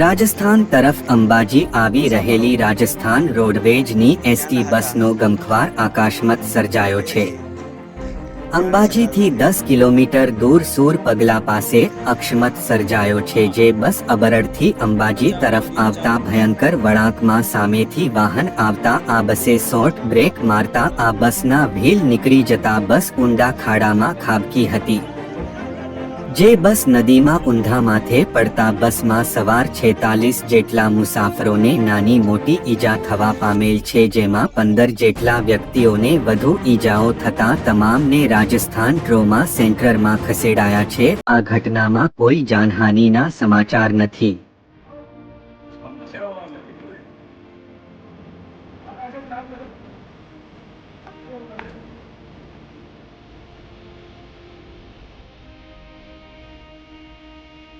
રાજસ્થાન તરફ અંબાજી આવી રહેલી રાજસ્થાન રોડવેજની એસટી બસનો ગમખ્વાર આકાશમત સર્જાયો છે. અંબાજીથી દસ કિલોમીટર દૂર સૂર પગલા પાસે અક્ષમત સર્જાયો છે જે બસ અબરડથી અંબાજી તરફ આવતા ભયંકર વળાંકમાં સામેથી વાહન આવતા, આ બસે શોર્ટ બ્રેક મારતા, આ બસના વ્હીલ નીકળી જતા બસ ઊંડા ખાડામાં ખાબકી હતી. જે બસ નદીમાં ઊંધા માથે પડતા બસમાં સવાર છેતાલીસ જેટલા મુસાફરોને નાની મોટી ઈજા થવા પામેલ છે, જેમાં પંદર જેટલા વ્યક્તિઓને વધુ ઈજાઓ થતા તમામને રાજસ્થાન ટ્રોમા સેન્ટરમાં ખસેડાયા છે. આ ઘટનામાં કોઈ જાનહાનિના સમાચાર નથી.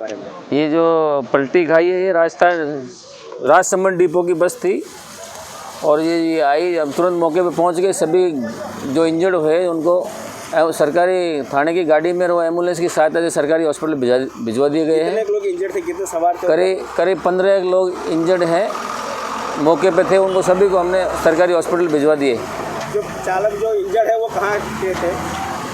ये जो पलटी खाई है ये राजस्थान राजसमंद डिपो की बस थी। और ये ये आई हम तुरंत मौके पे पहुँच गए। सभी जो इंजर्ड हुए उनको सरकारी थाने की गाड़ी में और एंबुलेंस की सहायता से सरकारी हॉस्पिटल भिजा भिजवा दिए गए हैं। लोग इंजर्ड थे? कितने सवार थे? करीब करीब पंद्रह लोग इंजर्ड हैं। मौके पे थे उनको सभी को हमने सरकारी हॉस्पिटल भिजवा दिए। जो चालक जो इंजर्ड है वो कहाँ के थे?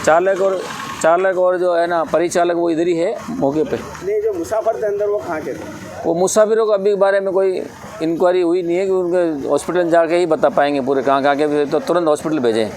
चालक और चालक और जो है ना परिचालक वो इधर ही है मौके पे। नहीं जो मुसाफिर थे अंदर वो कहाँ के थे? वो मुसाफिरों का अभी बारे में कोई इंक्वायरी हुई नहीं है कि उनके हॉस्पिटल जाके ही बता पाएँगे पूरे कहाँ कहाँ के तो तुरंत हॉस्पिटल भेजें।